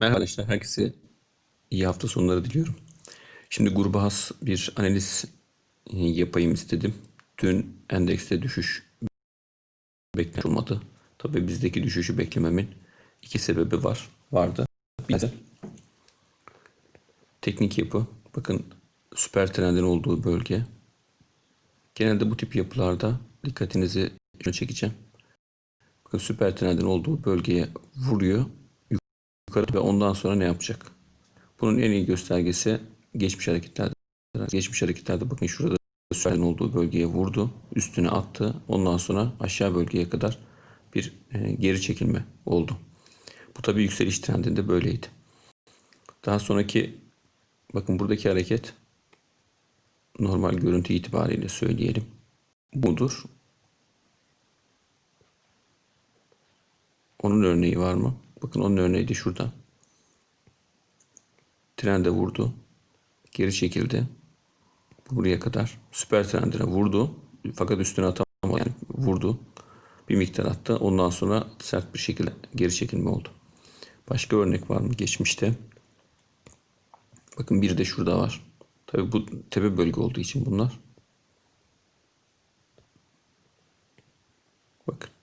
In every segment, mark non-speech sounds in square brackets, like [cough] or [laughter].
Merhaba arkadaşlar, herkese iyi hafta sonları diliyorum. Şimdi gruba has bir analiz e, yapayım istedim. Dün endekste düşüş beklenmedi. Tabii bizdeki düşüşü beklememin iki sebebi var. Vardı. Bir de teknik yapı. Bakın süper trendin olduğu bölge. Genelde bu tip yapılarda dikkatinizi şuna çekeceğim. Bakın süper trendin olduğu bölgeye vuruyor yukarı ve ondan sonra ne yapacak? Bunun en iyi göstergesi geçmiş hareketlerde. Geçmiş hareketlerde bakın şurada süperin olduğu bölgeye vurdu. Üstüne attı. Ondan sonra aşağı bölgeye kadar bir e, geri çekilme oldu. Bu tabi yükseliş trendinde böyleydi. Daha sonraki bakın buradaki hareket normal görüntü itibariyle söyleyelim. Budur. Onun örneği var mı? Bakın onun örneği de şurada. Trende vurdu. Geri çekildi. Buraya kadar. Süper trendine vurdu. Fakat üstüne atamadı. Yani vurdu. Bir miktar attı. Ondan sonra sert bir şekilde geri çekilme oldu. Başka örnek var mı geçmişte? Bakın bir de şurada var. Tabi bu tepe bölge olduğu için bunlar. Bakın.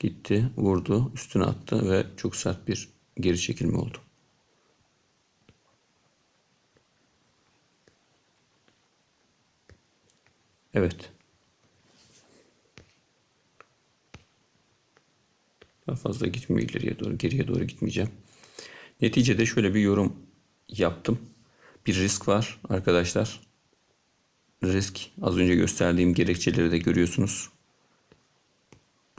Gitti, vurdu, üstüne attı ve çok sert bir geri çekilme oldu. Evet. Daha fazla gitmiyor ileriye doğru, geriye doğru gitmeyeceğim. Neticede şöyle bir yorum yaptım. Bir risk var arkadaşlar. Risk az önce gösterdiğim gerekçeleri de görüyorsunuz.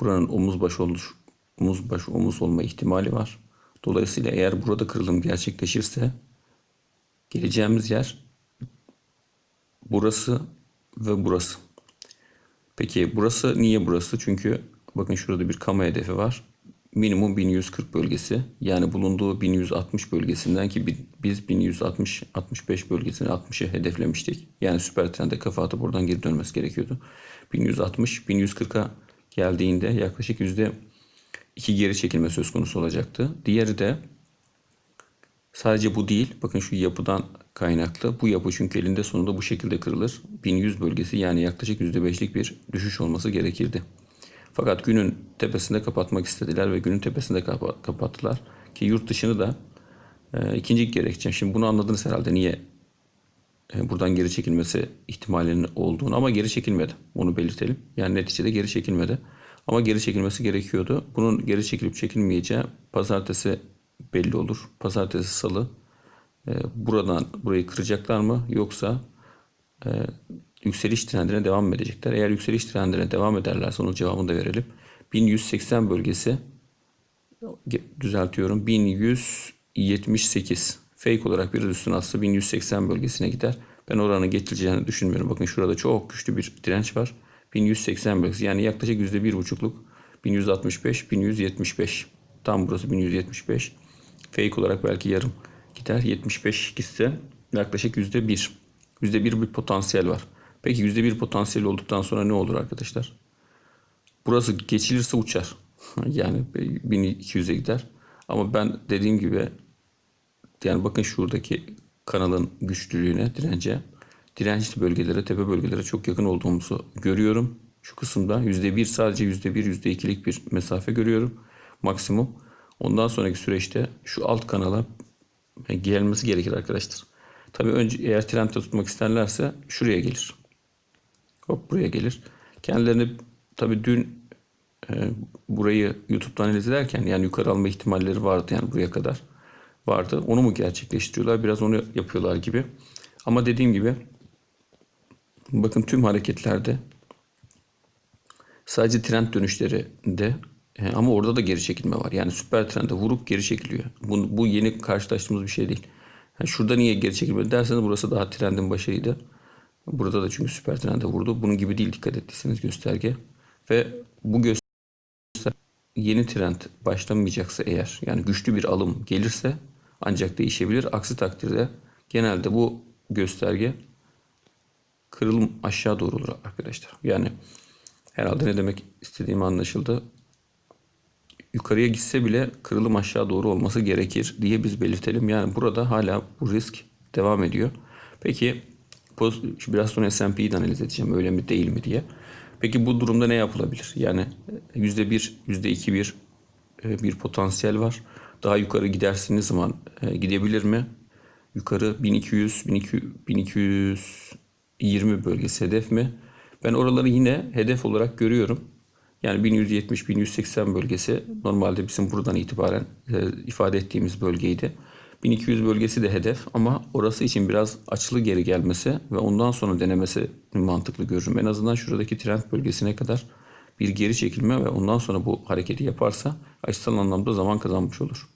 Buranın omuz baş olur, omuz baş omuz olma ihtimali var. Dolayısıyla eğer burada kırılım gerçekleşirse geleceğimiz yer burası ve burası. Peki burası niye burası? Çünkü bakın şurada bir kama hedefi var. Minimum 1140 bölgesi. Yani bulunduğu 1160 bölgesinden ki biz 1160 65 bölgesini 60'ı hedeflemiştik. Yani süper trende kafa atıp buradan geri dönmesi gerekiyordu. 1160 1140'a geldiğinde yaklaşık yüzde iki geri çekilme söz konusu olacaktı. Diğeri de sadece bu değil. Bakın şu yapıdan kaynaklı. Bu yapı çünkü elinde sonunda bu şekilde kırılır. 1100 bölgesi yani yaklaşık yüzde beşlik bir düşüş olması gerekirdi. Fakat günün tepesinde kapatmak istediler ve günün tepesinde kapa- kapattılar. Ki yurt dışını da e, ikinci gerekçem. Şimdi bunu anladınız herhalde niye buradan geri çekilmesi ihtimalinin olduğunu ama geri çekilmedi. Onu belirtelim. Yani neticede geri çekilmedi. Ama geri çekilmesi gerekiyordu. Bunun geri çekilip çekilmeyeceği pazartesi belli olur. Pazartesi salı e, buradan burayı kıracaklar mı yoksa e, yükseliş trendine devam mı edecekler? Eğer yükseliş trendine devam ederlerse onun cevabını da verelim. 1180 bölgesi düzeltiyorum 1178 fake olarak biraz üstüne atsa 1180 bölgesine gider. Ben oranı geçileceğini düşünmüyorum. Bakın şurada çok güçlü bir direnç var. 1180 bölgesi yani yaklaşık %1,5'luk 1165 1175 tam burası 1175 fake olarak belki yarım gider 75 gitse yaklaşık %1 %1 bir potansiyel var. Peki %1 potansiyel olduktan sonra ne olur arkadaşlar? Burası geçilirse uçar. [laughs] yani 1200'e gider. Ama ben dediğim gibi yani bakın şuradaki kanalın güçlülüğüne, dirence, dirençli bölgelere, tepe bölgelere çok yakın olduğumuzu görüyorum. Şu kısımda %1 sadece %1, %2'lik bir mesafe görüyorum maksimum. Ondan sonraki süreçte şu alt kanala gelmesi gerekir arkadaşlar. Tabii önce eğer trendde tutmak isterlerse şuraya gelir. Hop buraya gelir. Kendilerini tabii dün e, burayı YouTube'dan analiz ederken yani yukarı alma ihtimalleri vardı yani buraya kadar vardı. Onu mu gerçekleştiriyorlar? Biraz onu yapıyorlar gibi. Ama dediğim gibi bakın tüm hareketlerde sadece trend dönüşlerinde e, ama orada da geri çekilme var. Yani süper trende vurup geri çekiliyor. Bu, bu yeni karşılaştığımız bir şey değil. Yani şurada niye geri çekilmedi derseniz burası daha trendin başıydı. Burada da çünkü süper trende vurdu. Bunun gibi değil dikkat ettiyseniz gösterge. Ve bu gösterge yeni trend başlamayacaksa eğer yani güçlü bir alım gelirse ancak değişebilir. Aksi takdirde genelde bu gösterge kırılım aşağı doğru olur arkadaşlar. Yani herhalde ne demek istediğim anlaşıldı. yukarıya gitse bile kırılım aşağı doğru olması gerekir diye biz belirtelim. Yani burada hala bu risk devam ediyor. Peki biraz sonra S&P'yi de analiz edeceğim öyle mi değil mi diye. Peki bu durumda ne yapılabilir? Yani %1, %2 bir e, bir potansiyel var. Daha yukarı gidersiniz zaman e, gidebilir mi? Yukarı 1200, 1200, 1220 bölgesi hedef mi? Ben oraları yine hedef olarak görüyorum. Yani 1170-1180 bölgesi normalde bizim buradan itibaren e, ifade ettiğimiz bölgeydi. 1200 bölgesi de hedef ama orası için biraz açılı geri gelmesi ve ondan sonra denemesi mantıklı görürüm. En azından şuradaki trend bölgesine kadar bir geri çekilme ve ondan sonra bu hareketi yaparsa açısal anlamda zaman kazanmış olur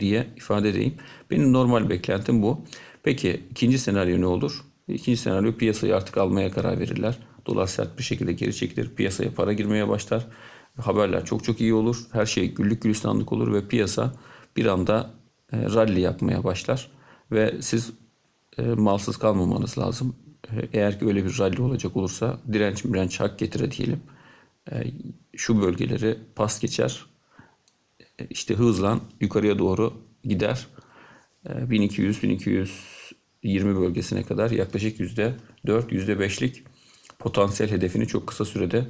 diye ifade edeyim. Benim normal beklentim bu. Peki ikinci senaryo ne olur? İkinci senaryo piyasayı artık almaya karar verirler. Dolar sert bir şekilde geri çekilir. Piyasaya para girmeye başlar. Haberler çok çok iyi olur. Her şey güllük gülistanlık olur ve piyasa bir anda e, rally yapmaya başlar. Ve siz e, malsız kalmamanız lazım. E, eğer ki öyle bir rally olacak olursa direnç direnç hak getire diyelim. E, şu bölgeleri pas geçer. E, işte hızlan yukarıya doğru gider. E, 1200 1220 bölgesine kadar yaklaşık %4 %5'lik potansiyel hedefini çok kısa sürede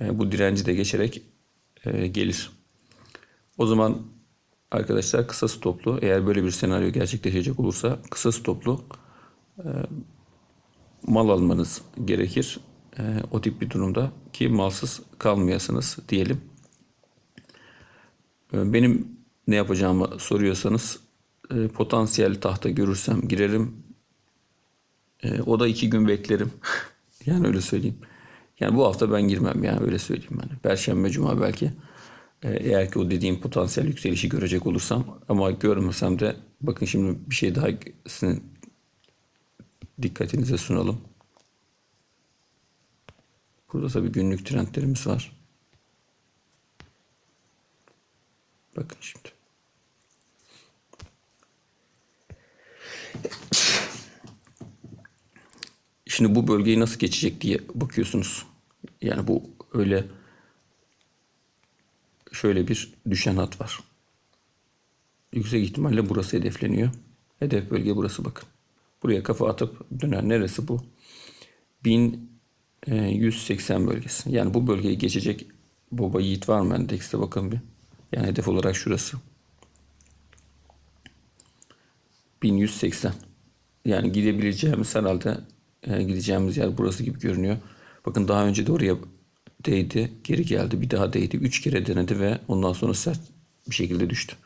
e, bu direnci de geçerek e, gelir. O zaman arkadaşlar kısa stoplu eğer böyle bir senaryo gerçekleşecek olursa kısa stoplu e, mal almanız gerekir. E, o tip bir durumda ki malsız kalmayasınız diyelim. E, benim ne yapacağımı soruyorsanız e, potansiyel tahta görürsem girerim. E, o da iki gün beklerim. [laughs] yani öyle söyleyeyim. Yani bu hafta ben girmem yani öyle söyleyeyim yani. Perşembe, cuma belki. E, eğer ki o dediğim potansiyel yükselişi görecek olursam ama görmesem de bakın şimdi bir şey daha sizin dikkatinize sunalım. Burada tabii günlük trendlerimiz var. Bakın şimdi. Şimdi bu bölgeyi nasıl geçecek diye bakıyorsunuz. Yani bu öyle şöyle bir düşen hat var. Yüksek ihtimalle burası hedefleniyor. Hedef bölge burası bakın. Buraya kafa atıp döner. Neresi bu? 1180 bölgesi. Yani bu bölgeyi geçecek baba yiğit var mı endekste bakın bir. Yani hedef olarak şurası. 1180. Yani gidebileceğimiz herhalde e, gideceğimiz yer burası gibi görünüyor. Bakın daha önce de oraya değdi, geri geldi, bir daha değdi. Üç kere denedi ve ondan sonra sert bir şekilde düştü.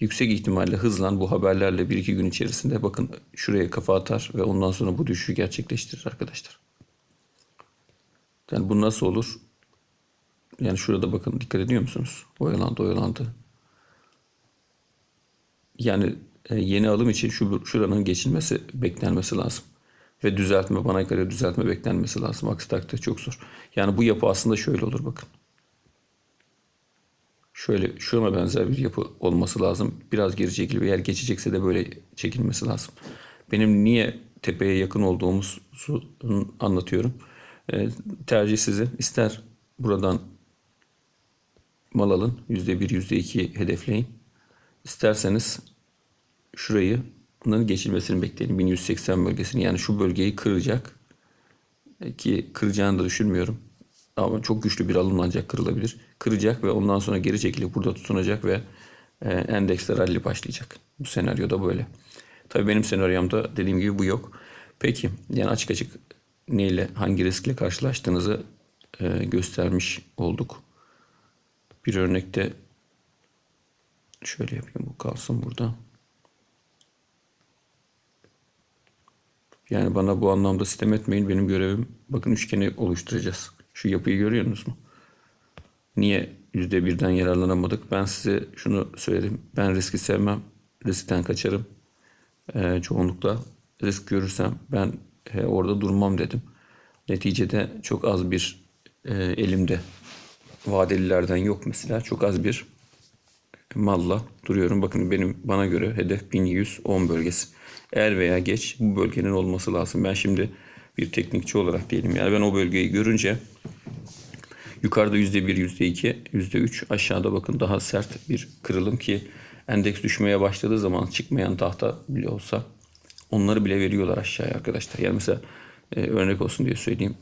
Yüksek ihtimalle hızlan bu haberlerle bir iki gün içerisinde bakın şuraya kafa atar ve ondan sonra bu düşüşü gerçekleştirir arkadaşlar. Yani bu nasıl olur? Yani şurada bakın dikkat ediyor musunuz? Oyalandı oyalandı. Yani e, yeni alım için şu şuranın geçilmesi beklenmesi lazım. Ve düzeltme bana göre düzeltme beklenmesi lazım. Aksi takdirde çok zor. Yani bu yapı aslında şöyle olur bakın. Şöyle şuna benzer bir yapı olması lazım. Biraz geri çekil eğer geçecekse de böyle çekilmesi lazım. Benim niye tepeye yakın olduğumuzu anlatıyorum. E, tercih sizin. İster buradan mal alın. %1, %2 hedefleyin. İsterseniz şurayı bunların geçilmesini bekleyelim. 1180 bölgesini yani şu bölgeyi kıracak. Ki kıracağını da düşünmüyorum. Ama çok güçlü bir alım ancak kırılabilir. Kıracak ve ondan sonra geri çekilip burada tutunacak ve e, endekste rally başlayacak. Bu senaryoda böyle. Tabii benim senaryomda dediğim gibi bu yok. Peki yani açık açık neyle hangi riskle karşılaştığınızı e, göstermiş olduk. Bir örnekte şöyle yapayım bu kalsın burada. Yani bana bu anlamda sistem etmeyin. Benim görevim bakın üçgeni oluşturacağız. Şu yapıyı görüyorsunuz mu? Niye yüzde birden yararlanamadık? Ben size şunu söyledim. Ben riski sevmem. Riskten kaçarım. Ee, çoğunlukla risk görürsem ben e, orada durmam dedim. Neticede çok az bir e, elimde vadelilerden yok mesela. Çok az bir malla duruyorum. Bakın benim bana göre hedef 1110 bölgesi. Er veya geç bu bölgenin olması lazım. Ben şimdi bir teknikçi olarak diyelim yani ben o bölgeyi görünce Yukarıda %1, %2, %3 aşağıda bakın daha sert bir kırılım ki endeks düşmeye başladığı zaman çıkmayan tahta bile olsa onları bile veriyorlar aşağıya arkadaşlar. Yani mesela e, örnek olsun diye söyleyeyim.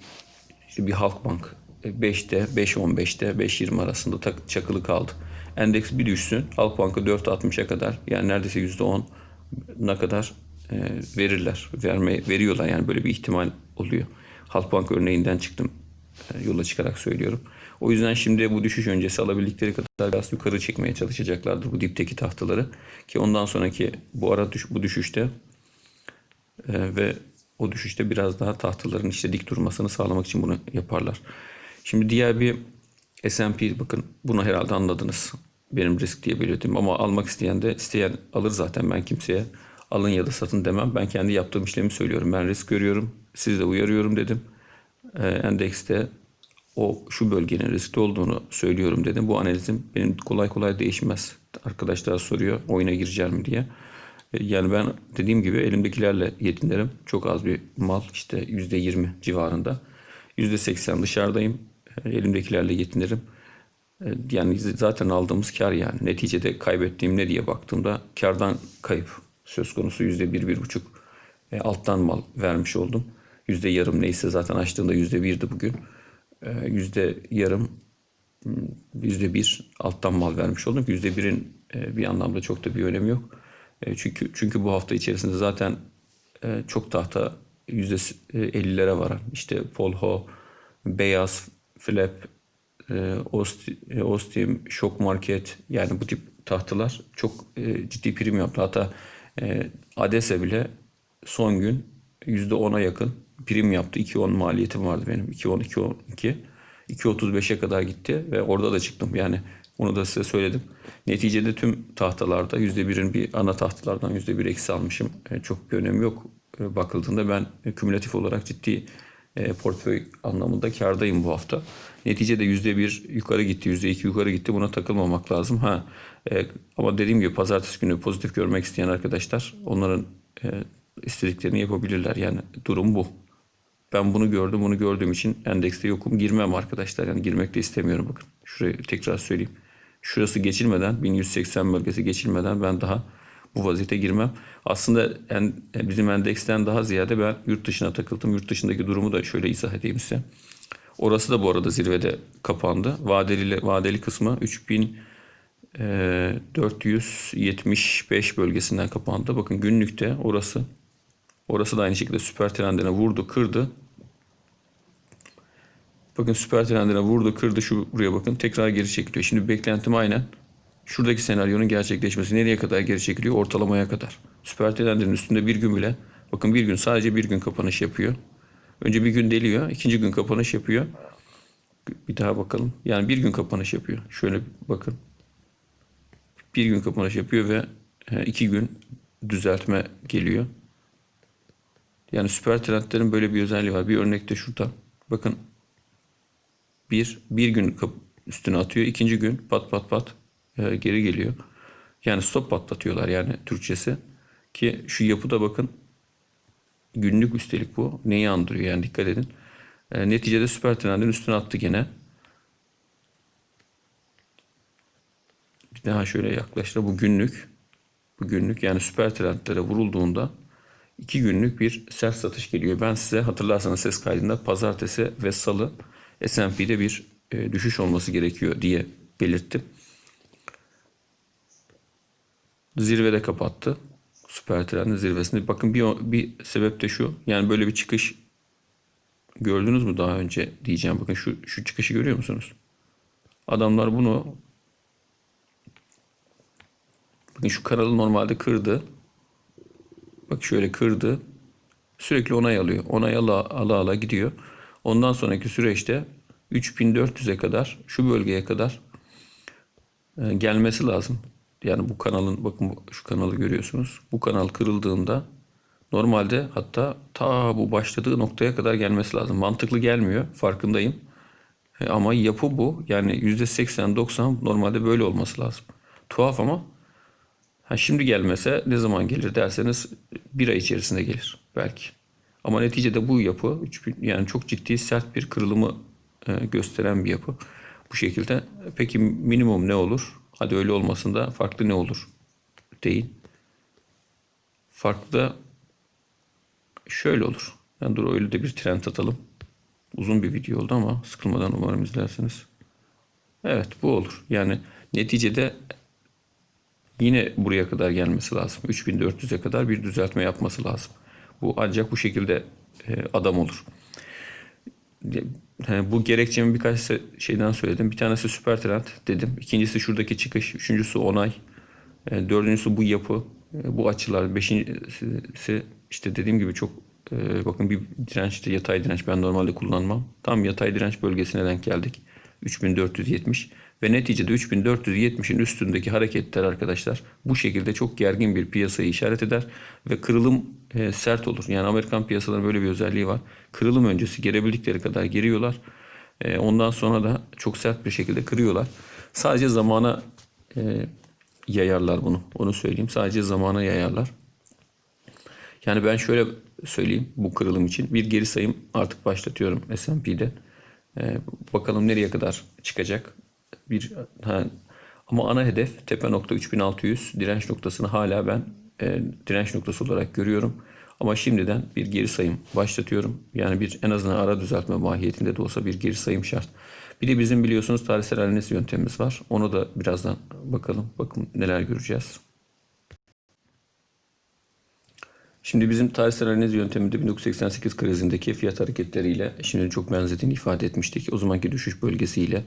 İşte bir Halkbank 5'te, 5.15'te, 5.20 arasında tak, çakılı kaldı. Endeks bir düşsün. Halkbank'ı 4.60'a kadar yani neredeyse %10'na kadar e, verirler. Verme, veriyorlar yani böyle bir ihtimal oluyor. Halkbank örneğinden çıktım. E, yola çıkarak söylüyorum. O yüzden şimdi bu düşüş öncesi alabildikleri kadar biraz yukarı çekmeye çalışacaklardır bu dipteki tahtaları. Ki ondan sonraki bu ara düş, bu düşüşte ee, ve o düşüşte biraz daha tahtaların işte dik durmasını sağlamak için bunu yaparlar. Şimdi diğer bir S&P bakın bunu herhalde anladınız. Benim risk diye belirttim ama almak isteyen de isteyen alır zaten ben kimseye alın ya da satın demem. Ben kendi yaptığım işlemi söylüyorum. Ben risk görüyorum. Siz de uyarıyorum dedim. Ee, endekste o şu bölgenin riskli olduğunu söylüyorum dedim. Bu analizim benim kolay kolay değişmez. Arkadaşlar soruyor oyuna gireceğim diye. E, Yani ben dediğim gibi elimdekilerle yetinirim. Çok az bir mal işte %20 civarında. %80 dışarıdayım. Elimdekilerle yetinirim. E, Yani zaten aldığımız kar yani. Neticede kaybettiğim ne diye baktığımda kardan kayıp söz konusu %1, bir buçuk e, alttan mal vermiş oldum. Yüzde yarım neyse zaten açtığında yüzde birdi bugün. E, Yüzde yarım yüzde bir alttan mal vermiş oldum. Yüzde birin bir anlamda çok da bir önemi yok. Çünkü çünkü bu hafta içerisinde zaten çok tahta yüzde 50'lere varan işte Polho, Beyaz, Flap, e, Osti- e, Shock Market yani bu tip tahtalar çok e, ciddi prim yaptı. Hatta Adese bile son gün %10'a yakın prim yaptı. 2.10 maliyetim vardı benim. 2.10, 2.12. 2.35'e kadar gitti ve orada da çıktım. Yani onu da size söyledim. Neticede tüm tahtalarda %1'in bir ana tahtalardan %1 eksi almışım. E, çok bir önemi yok. Bakıldığında ben kümülatif olarak ciddi e, portföy anlamında kardayım bu hafta. Neticede %1 yukarı gitti, %2 yukarı gitti. Buna takılmamak lazım. Ha, e, ama dediğim gibi pazartesi günü pozitif görmek isteyen arkadaşlar onların e, istediklerini yapabilirler. Yani durum bu. Ben bunu gördüm, bunu gördüğüm için endekste yokum. Girmem arkadaşlar. Yani girmek de istemiyorum bakın. Şurayı tekrar söyleyeyim. Şurası geçilmeden, 1180 bölgesi geçilmeden ben daha bu vaziyete girmem. Aslında en, bizim endeksten daha ziyade ben yurt dışına takıldım. Yurt dışındaki durumu da şöyle izah edeyim size. Orası da bu arada zirvede kapandı. Vadeli, vadeli kısmı 3475 bölgesinden kapandı. Bakın günlükte orası Orası da aynı şekilde süper trendine vurdu, kırdı. Bakın süper trendine vurdu, kırdı. Şu buraya bakın. Tekrar geri çekiliyor. Şimdi beklentim aynen. Şuradaki senaryonun gerçekleşmesi nereye kadar geri çekiliyor? Ortalamaya kadar. Süper trendin üstünde bir gün bile. Bakın bir gün sadece bir gün kapanış yapıyor. Önce bir gün deliyor. ikinci gün kapanış yapıyor. Bir daha bakalım. Yani bir gün kapanış yapıyor. Şöyle bakın. Bir gün kapanış yapıyor ve iki gün düzeltme geliyor. Yani süper trendlerin böyle bir özelliği var. Bir örnek de şurada. Bakın bir, bir gün üstüne atıyor. ikinci gün pat pat pat e, geri geliyor. Yani stop patlatıyorlar yani Türkçesi. Ki şu yapıda bakın günlük üstelik bu. Neyi andırıyor yani dikkat edin. E, neticede süper trendin üstüne attı gene. Bir daha şöyle yaklaştı. Bu günlük. Bu günlük yani süper trendlere vurulduğunda iki günlük bir sert satış geliyor. Ben size hatırlarsanız ses kaydında pazartesi ve salı S&P'de bir e, düşüş olması gerekiyor diye belirttim. Zirvede kapattı. Süper trendin zirvesinde. Bakın bir, bir sebep de şu. Yani böyle bir çıkış gördünüz mü daha önce diyeceğim. Bakın şu, şu çıkışı görüyor musunuz? Adamlar bunu bakın şu kanalı normalde kırdı. Bak şöyle kırdı. Sürekli onay alıyor. Onay ala ala, ala gidiyor. Ondan sonraki süreçte 3400'e kadar şu bölgeye kadar e, gelmesi lazım. Yani bu kanalın bakın şu kanalı görüyorsunuz. Bu kanal kırıldığında normalde hatta ta bu başladığı noktaya kadar gelmesi lazım. Mantıklı gelmiyor farkındayım. E, Ama yapı bu. Yani %80-90 normalde böyle olması lazım. Tuhaf ama Ha şimdi gelmese ne zaman gelir derseniz bir ay içerisinde gelir belki. Ama neticede bu yapı 3000 yani çok ciddi sert bir kırılımı e, gösteren bir yapı. Bu şekilde. Peki minimum ne olur? Hadi öyle olmasın da farklı ne olur? Değil. Farklı da şöyle olur. Yani dur öyle de bir trend atalım. Uzun bir video oldu ama sıkılmadan umarım izlersiniz. Evet bu olur. Yani neticede yine buraya kadar gelmesi lazım. 3400'e kadar bir düzeltme yapması lazım. Bu ancak bu şekilde e, adam olur. Bu gerekçemi birkaç şeyden söyledim. Bir tanesi süper trend dedim. İkincisi şuradaki çıkış. Üçüncüsü onay. E, dördüncüsü bu yapı. e, bu açılar. Beşincisi işte dediğim gibi çok e, bakın bir dirençte yatay direnç ben normalde kullanmam. Tam yatay direnç bölgesine denk geldik. 3470 ve neticede 3470'in üstündeki hareketler arkadaşlar bu şekilde çok gergin bir piyasayı işaret eder ve kırılım e, sert olur. Yani Amerikan piyasalarının böyle bir özelliği var. Kırılım öncesi gerebildikleri kadar geriyorlar. E, ondan sonra da çok sert bir şekilde kırıyorlar. Sadece zamana e, yayarlar bunu. Onu söyleyeyim. Sadece zamana yayarlar. Yani ben şöyle söyleyeyim bu kırılım için. Bir geri sayım artık başlatıyorum S&P'de. Ee, bakalım nereye kadar çıkacak. Bir ha, ama ana hedef tepe nokta 3600 direnç noktasını hala ben e, direnç noktası olarak görüyorum. Ama şimdiden bir geri sayım başlatıyorum. Yani bir en azından ara düzeltme mahiyetinde de olsa bir geri sayım şart. Bir de bizim biliyorsunuz tarihsel analiz yöntemimiz var. Onu da birazdan bakalım. Bakın neler göreceğiz. Şimdi bizim tarihsel analiz yönteminde 1988 krizindeki fiyat hareketleriyle şimdi çok benzediğini ifade etmiştik. O zamanki düşüş bölgesiyle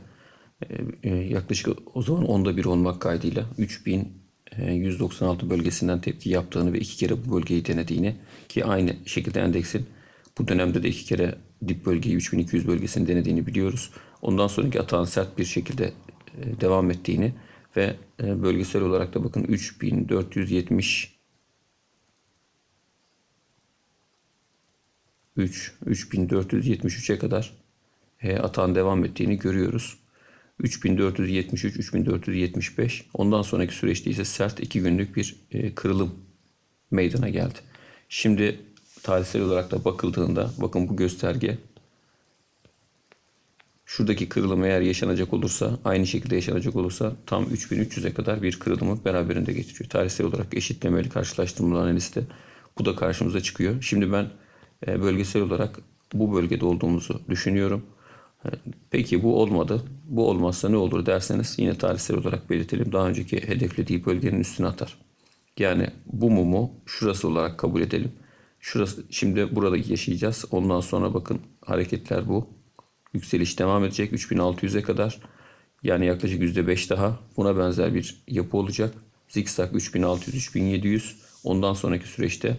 yaklaşık o zaman onda bir olmak kaydıyla 3196 bölgesinden tepki yaptığını ve iki kere bu bölgeyi denediğini ki aynı şekilde endeksin bu dönemde de iki kere dip bölgeyi 3200 bölgesini denediğini biliyoruz. Ondan sonraki atağın sert bir şekilde e, devam ettiğini ve e, bölgesel olarak da bakın 3470 3 3473'e kadar e, atağın devam ettiğini görüyoruz. 3473 3475 ondan sonraki süreçte ise sert 2 günlük bir e, kırılım meydana geldi. Şimdi tarihsel olarak da bakıldığında bakın bu gösterge şuradaki kırılım eğer yaşanacak olursa aynı şekilde yaşanacak olursa tam 3300'e kadar bir kırılımı beraberinde getiriyor. Tarihsel olarak eşitlemeli karşılaştırmalı analizde bu da karşımıza çıkıyor. Şimdi ben e, bölgesel olarak bu bölgede olduğumuzu düşünüyorum. Peki bu olmadı. Bu olmazsa ne olur derseniz yine tarihsel olarak belirtelim. Daha önceki hedeflediği bölgenin üstüne atar. Yani bu mumu şurası olarak kabul edelim. Şurası şimdi burada yaşayacağız. Ondan sonra bakın hareketler bu. Yükseliş devam edecek 3600'e kadar. Yani yaklaşık %5 daha. Buna benzer bir yapı olacak. Zikzak 3600 3700. Ondan sonraki süreçte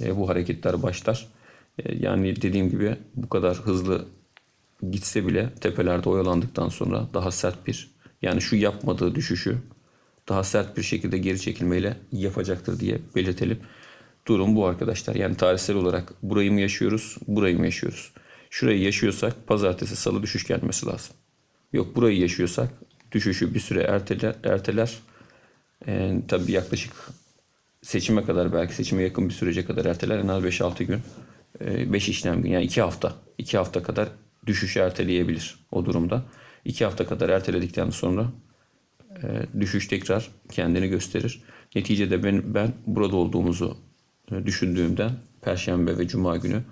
e, bu hareketler başlar. E, yani dediğim gibi bu kadar hızlı gitse bile tepelerde oyalandıktan sonra daha sert bir yani şu yapmadığı düşüşü daha sert bir şekilde geri çekilmeyle yapacaktır diye belirtelim. Durum bu arkadaşlar. Yani tarihsel olarak burayı mı yaşıyoruz, burayı mı yaşıyoruz? Şurayı yaşıyorsak pazartesi salı düşüş gelmesi lazım. Yok burayı yaşıyorsak düşüşü bir süre erteler. erteler. Ee, tabii yaklaşık seçime kadar belki seçime yakın bir sürece kadar erteler. En az 5-6 gün. 5 işlem gün yani 2 hafta. 2 hafta kadar düşüşü erteleyebilir o durumda. 2 hafta kadar erteledikten sonra e, düşüş tekrar kendini gösterir. Neticede ben, ben burada olduğumuzu e, düşündüğümden Perşembe ve Cuma günü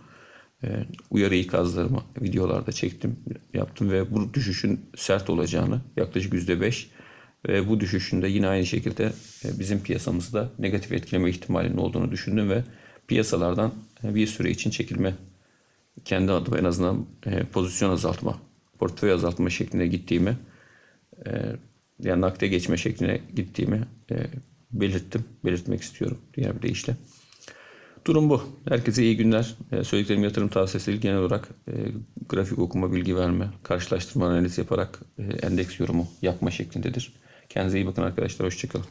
e, uyarı ikazlarımı videolarda çektim, yaptım ve bu düşüşün sert olacağını yaklaşık %5 ve bu düşüşün de yine aynı şekilde e, bizim piyasamızda negatif etkileme ihtimalinin olduğunu düşündüm ve piyasalardan e, bir süre için çekilme kendi adıma en azından e, pozisyon azaltma, portföy azaltma şeklinde gittiğimi e, yani nakde geçme şekline gittiğimi e, belirttim, belirtmek istiyorum diğer bir deyişle. Durum bu. Herkese iyi günler. E, söylediklerim yatırım tavsiyesi. Genel olarak grafik okuma, bilgi verme, karşılaştırma analiz yaparak endeks yorumu yapma şeklindedir. Kendinize iyi bakın arkadaşlar. Hoşçakalın.